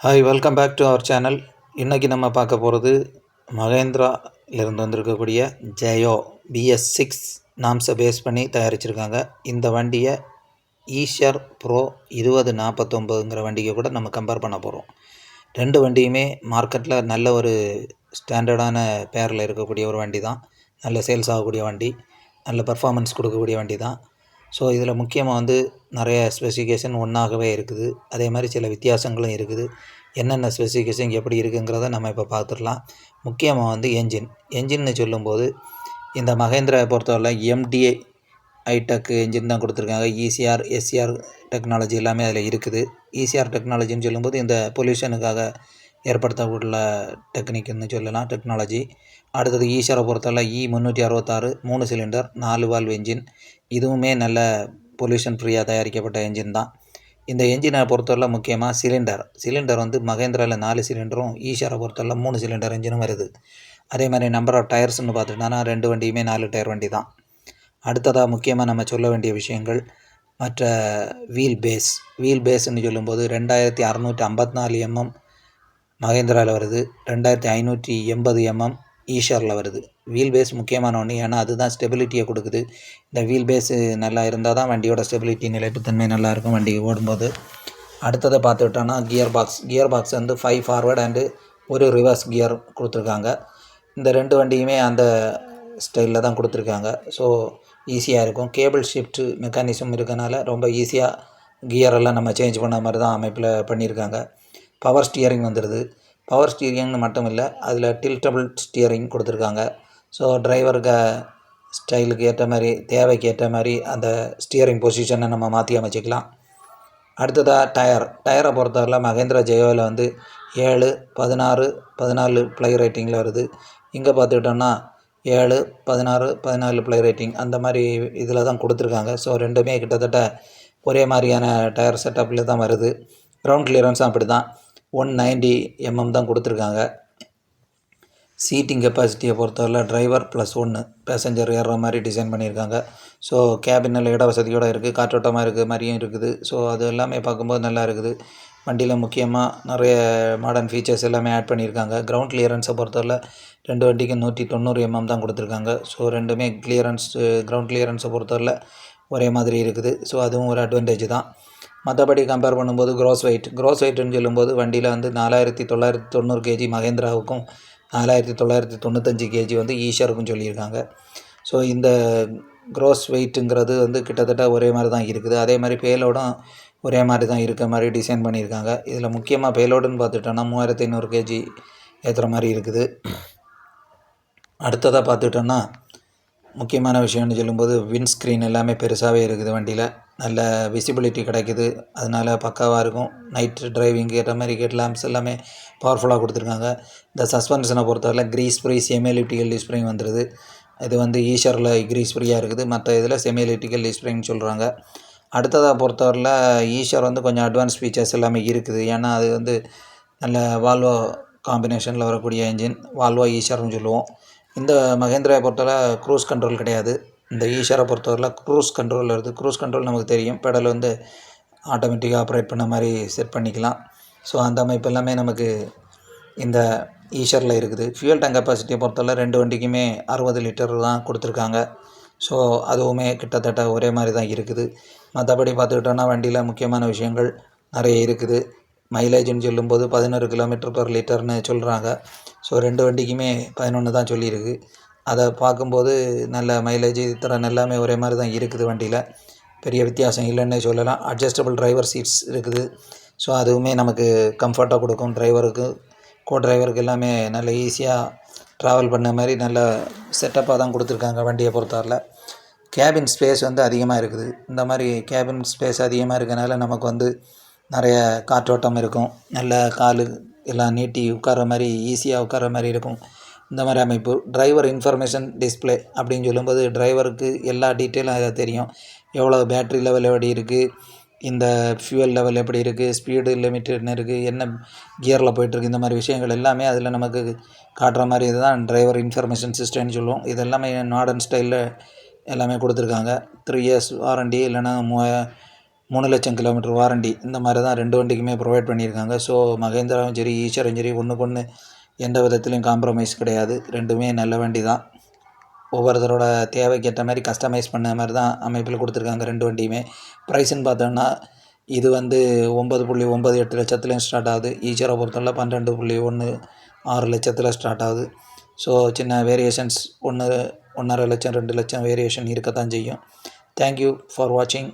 Hi welcome back to our channel இன்றைக்கி நம்ம பார்க்க போகிறது மகேந்திராலேருந்து வந்திருக்கக்கூடிய ஜெயோ பிஎஸ் சிக்ஸ் நாம்ஸை பேஸ் பண்ணி தயாரிச்சிருக்காங்க. இந்த வண்டியை ஈஷர் ப்ரோ இருபது நாற்பத்தொம்பதுங்கிற வண்டியை கூட நம்ம கம்பேர் பண்ண போகிறோம் ரெண்டு வண்டியுமே மார்க்கெட்டில் நல்ல ஒரு ஸ்டாண்டர்டான பேரில் இருக்கக்கூடிய ஒரு வண்டி தான் நல்ல சேல்ஸ் ஆகக்கூடிய வண்டி நல்ல பர்ஃபார்மன்ஸ் கொடுக்கக்கூடிய வண்டி தான் ஸோ இதில் முக்கியமாக வந்து நிறைய ஸ்பெசிஃபிகேஷன் ஒன்றாகவே இருக்குது. அதே மாதிரி சில வித்தியாசங்களும் இருக்குது. என்னென்ன ஸ்பெசிஃபிகேஷன் எப்படி இருக்குங்கிறத நம்ம இப்போ பார்த்துடலாம் முக்கியமாக வந்து என்ஜின் என்ஜின்னு சொல்லும்போது இந்த மகேந்திரா பொறுத்தவரை எம்டிஏ ஐடெக் என்ஜின் தான் கொடுத்துருக்காங்க. இசிஆர் எஸ்சிஆர் டெக்னாலஜி எல்லாமே அதில் இருக்குது. இசிஆர் டெக்னாலஜின்னு சொல்லும்போது இந்த பொல்யூஷனுக்காக ஏற்படுத்தப்பட்டுள்ள டெக்னிக்னு சொல்லலாம் டெக்னாலஜி அடுத்தது ஈஷரை பொறுத்தவரை e இ முந்நூற்றி அறுபத்தாறு மூணு சிலிண்டர் நாலு வால்வ் என்ஜின் இதுவுமே நல்ல பொல்யூஷன் ஃப்ரீயாக தயாரிக்கப்பட்ட என்ஜின் தான். இந்த என்ஜினை பொறுத்தவரை முக்கியமாக சிலிண்டர் சிலிண்டர் வந்து மகேந்திராவில் நாலு சிலிண்டரும் ஈஷாரை பொறுத்தவரை மூணு சிலிண்டர் என்ஜினும் வருது. அதே மாதிரி நம்பர் ஆஃப் டயர்ஸ்னு பார்த்துட்டோம்னா ரெண்டு வண்டியுமே நாலு டயர் வண்டி தான். அடுத்ததாக முக்கியமாக நம்ம சொல்ல வேண்டிய விஷயங்கள் மற்ற வீல் பேஸ் வீல் பேஸ்ன்னு சொல்லும்போது ரெண்டாயிரத்தி அறநூற்றி ஐம்பத்தி நாலு எம்எம் மகேந்திராவில் வருது. ரெண்டாயிரத்தி ஐநூற்றி எண்பது எம்எம் ஈஷரில் வருது. வீல் பேஸ் முக்கியமான ஒன்று ஏன்னா அதுதான் ஸ்டெபிலிட்டியை கொடுக்குது. இந்த வீல் பேஸு நல்லா இருந்தால் தான் வண்டியோட ஸ்டெபிலிட்டி நிலைப்புத்தன்மை நல்லா இருக்கும் வண்டி ஓடும்போது. அடுத்ததை பார்த்துக்கிட்டோன்னா கியர் பாக்ஸ் கியர் பாக்ஸ் வந்து ஃபைவ் ஃபார்வேர்டு அண்டு ஒரு ரிவர்ஸ் கியர் கொடுத்துருக்காங்க. இந்த ரெண்டு வண்டியுமே அந்த ஸ்டைலில் தான் கொடுத்துருக்காங்க. ஸோ ஈஸியாக இருக்கும். கேபிள் ஷிஃப்ட் மெக்கானிசம் இருக்கனால ரொம்ப ஈஸியாக கியரெல்லாம் நம்ம சேஞ்ச் பண்ண மாதிரி தான் அமைப்பில் பண்ணியிருக்காங்க. பவர் ஸ்டியரிங் வந்துடுது பவர் ஸ்டியரிங்னு மட்டும் இல்லை அதில் டில்டபிள் ஸ்டியரிங் கொடுத்துருக்காங்க. ஸோ டிரைவருக்கு ஸ்டைலுக்கு ஏற்ற மாதிரி தேவைக்கு ஏற்ற மாதிரி அந்த ஸ்டியரிங் பொசிஷனை நம்ம மாற்றி அமைச்சிக்கலாம். அடுத்ததாக டயர் டயரை பொறுத்தவரையில் மகேந்திரா ஜெயோவில் வந்து ஏழு பதினாறு பதினாலு ப்ளை ரேட்டிங்கில் வருது. இங்கே பார்த்துக்கிட்டோம்னா ஏழு பதினாறு பதினாலு ப்ளை ரேட்டிங் அந்த மாதிரி இதில் தான் கொடுத்துருக்காங்க. ஸோ ரெண்டுமே கிட்டத்தட்ட ஒரே மாதிரியான டயர் செட்டப்பில் தான் வருது. கிரவுண்ட் கிளியரன்ஸும் அப்படி தான் ஒன் நைன்டி எம்எம் தான் கொடுத்துருக்காங்க. சீட்டிங் கெப்பாசிட்டியை பொறுத்தவரை டிரைவர் ப்ளஸ் ஒன்று பேசஞ்சர் ஏறுற மாதிரி டிசைன் பண்ணியிருக்காங்க. ஸோ கேபினில் இட வசதியோடு இருக்குது காற்றோட்டமாக இருக்குது மாதிரியும் இருக்குது. ஸோ அது எல்லாமே பார்க்கும்போது நல்லா இருக்குது. வண்டியில் முக்கியமாக நிறைய மாடர்ன் ஃபீச்சர்ஸ் எல்லாமே ஆட் பண்ணியிருக்காங்க. கிரவுண்ட் கிளியரன்ஸை பொறுத்தவரை ரெண்டு வண்டிக்கு நூற்றி தொண்ணூறு எம்எம் தான் கொடுத்துருக்காங்க. ஸோ ரெண்டுமே கிளியரன்ஸ் கிரவுண்ட் கிளியரன்ஸை பொறுத்தவரை ஒரே மாதிரி இருக்குது. ஸோ அதுவும் ஒரு அட்வான்டேஜ் தான். மற்றபடி கம்பேர் பண்ணும்போது க்ரோஸ் வெயிட் க்ரோஸ் வெயிட்னு சொல்லும்போது வண்டியில் வந்து நாலாயிரத்தி தொள்ளாயிரத்தி தொண்ணூறு கேஜி மகேந்திராவுக்கும் நாலாயிரத்தி தொள்ளாயிரத்தி தொண்ணூத்தஞ்சு கேஜி வந்து ஈஷருக்கும் சொல்லியிருக்காங்க. ஸோ இந்த க்ரோஸ் வெயிட்டுங்கிறது வந்து கிட்டத்தட்ட ஒரே மாதிரி தான் இருக்குது. அதே மாதிரி பேலோடும் ஒரே மாதிரி தான் இருக்க மாதிரி டிசைன் பண்ணியிருக்காங்க. இதில் முக்கியமாக பேலோடுன்னு பார்த்துட்டோன்னா மூவாயிரத்தி ஐநூறு கேஜி ஏற்றுற மாதிரி இருக்குது. அடுத்ததாக பார்த்துட்டோன்னா முக்கியமான விஷயம்னு சொல்லும்போது விண்ட்ஸ்க்ரீன் எல்லாமே பெருசாகவே இருக்குது வண்டியில். நல்ல விசிபிலிட்டி கிடைக்குது. அதனால் பக்காவாக இருக்கும். நைட் டிரைவிங்கு ஏற்ற மாதிரி ஹெட் லேம்ப்ஸ் எல்லாமே பவர்ஃபுல்லாக கொடுத்துருக்காங்க. இந்த சஸ்பென்ஷனை பொறுத்தவரையில் க்ரீஸ் ஃப்ரீ செமிலிட்டிக்கல் டிஸ்பிரிங் வந்துடுது இது வந்து ஈஷரில் க்ரீஸ் ஃப்ரீயாக இருக்குது. மற்ற இதில் செமிலிட்டிக்கல் டிஸ்பிரிங்னு சொல்கிறாங்க அடுத்ததாக பொறுத்தவரையில் ஈஷர் வந்து கொஞ்சம் அட்வான்ஸ் ஃபீச்சர்ஸ் எல்லாமே இருக்குது. ஏன்னா அது வந்து நல்ல வால்வோ காம்பினேஷனில் வரக்கூடிய என்ஜின் வால்வோ ஈஷர்னு சொல்லுவோம். இந்த மகேந்திராவை பொறுத்தவரை க்ரூஸ் கண்ட்ரோல் கிடையாது. இந்த ஈஷாரை பொறுத்தவரையில் க்ரூஸ் கண்ட்ரோல் வருது. க்ரூஸ் கண்ட்ரோல் நமக்கு தெரியும். பெடல் வந்து ஆட்டோமேட்டிக்காக ஆப்ரேட் பண்ண மாதிரி செட் பண்ணிக்கலாம். ஸோ அந்த அமைப்பு எல்லாமே நமக்கு இந்த ஈஷரில் இருக்குது. ஃபியூல் டேங்க் கெப்பாசிட்டியை பொறுத்தவரை ரெண்டு வண்டிக்குமே அறுபது லிட்டர் தான் கொடுத்துருக்காங்க. ஸோ அதுவுமே கிட்டத்தட்ட ஒரே மாதிரி தான் இருக்குது. மற்றபடி பார்த்துக்கிட்டோன்னா வண்டியில் முக்கியமான விஷயங்கள் நிறைய இருக்குது. மைலேஜ்னு சொல்லும்போது பதினோரு கிலோமீட்டர் பர் லிட்டர்னு சொல்கிறாங்க ஸோ ரெண்டு வண்டிக்குமே பதினொன்று தான் சொல்லியிருக்கு. அதை பார்க்கும்போது நல்ல மைலேஜ் திறன் எல்லாமே ஒரே மாதிரி தான் இருக்குது வண்டியில். பெரிய வித்தியாசம் இல்லைன்னே சொல்லலாம். அட்ஜஸ்டபிள் டிரைவர் சீட்ஸ் இருக்குது. ஸோ அதுவுமே நமக்கு கம்ஃபர்ட்டாக கொடுக்கும். டிரைவருக்கு கோ டிரைவருக்கு எல்லாமே நல்ல ஈஸியாக ட்ராவல் பண்ண மாதிரி நல்ல செட்டப்பாக தான் கொடுத்துருக்காங்க வண்டியை பொறுத்தவரில் கேபின் ஸ்பேஸ் வந்து அதிகமாக இருக்குது. இந்த மாதிரி கேபின் ஸ்பேஸ் அதிகமாக இருக்கனால நமக்கு வந்து நிறைய காற்றோட்டம் இருக்கும். நல்ல காலு எல்லாம் நீட்டி உட்கார மாதிரி ஈஸியாக உட்கார மாதிரி இருக்கும். இந்த மாதிரி அமைப்பு. டிரைவர் இன்ஃபர்மேஷன் டிஸ்பிளே அப்படின்னு சொல்லும்போது டிரைவருக்கு எல்லா டீட்டெயிலும் அதை தெரியும். எவ்வளோ பேட்ரி லெவல் எப்படி இருக்குது இந்த ஃபியூவல் லெவல் எப்படி இருக்குது ஸ்பீடு லிமிட் என்ன இருக்குது என்ன கியரில் போயிட்டுருக்கு இந்த மாதிரி விஷயங்கள் எல்லாமே அதில் நமக்கு காட்டுற மாதிரி இதுதான் டிரைவர் இன்ஃபர்மேஷன் சிஸ்டம்னு சொல்லுவோம். இது எல்லாமே மாடர்ன் ஸ்டைலில் எல்லாமே கொடுத்துருக்காங்க. த்ரீ இயர்ஸ் வாரண்டி இல்லைன்னா மூ மூணு லட்சம் கிலோமீட்டர் வாரண்டி. இந்த மாதிரி தான் ரெண்டு வண்டிக்குமே ப்ரொவைட் பண்ணியிருக்காங்க. ஸோ மகேந்திராவும் சரி ஈஸ்வரும் சரி ஒன்றுக்கு ஒன்று எந்த விதத்துலையும் காம்ப்ரமைஸ் கிடையாது. ரெண்டுமே நல்ல வண்டி தான். ஒவ்வொருத்தரோட தேவைக்கேற்ற மாதிரி கஸ்டமைஸ் பண்ண மாதிரி தான் அமைப்பில் கொடுத்துருக்காங்க ரெண்டு வண்டியுமே. ப்ரைஸுன்னு பார்த்தோம்னா இது வந்து ஒம்பது புள்ளி ஒம்பது எட்டு லட்சத்துலேயும் ஸ்டார்ட் ஆகுது. ஈச்சரை பொறுத்தவரை பன்னெண்டு புள்ளி ஒன்று ஆறு லட்சத்தில் ஸ்டார்ட் ஆகுது. ஸோ சின்ன வேரியேஷன்ஸ் ஒன்று ஒன்றரை லட்சம் ரெண்டு லட்சம் வேரியேஷன் இருக்கத்தான் செய்யும். தேங்க்யூ ஃபார் வாட்சிங்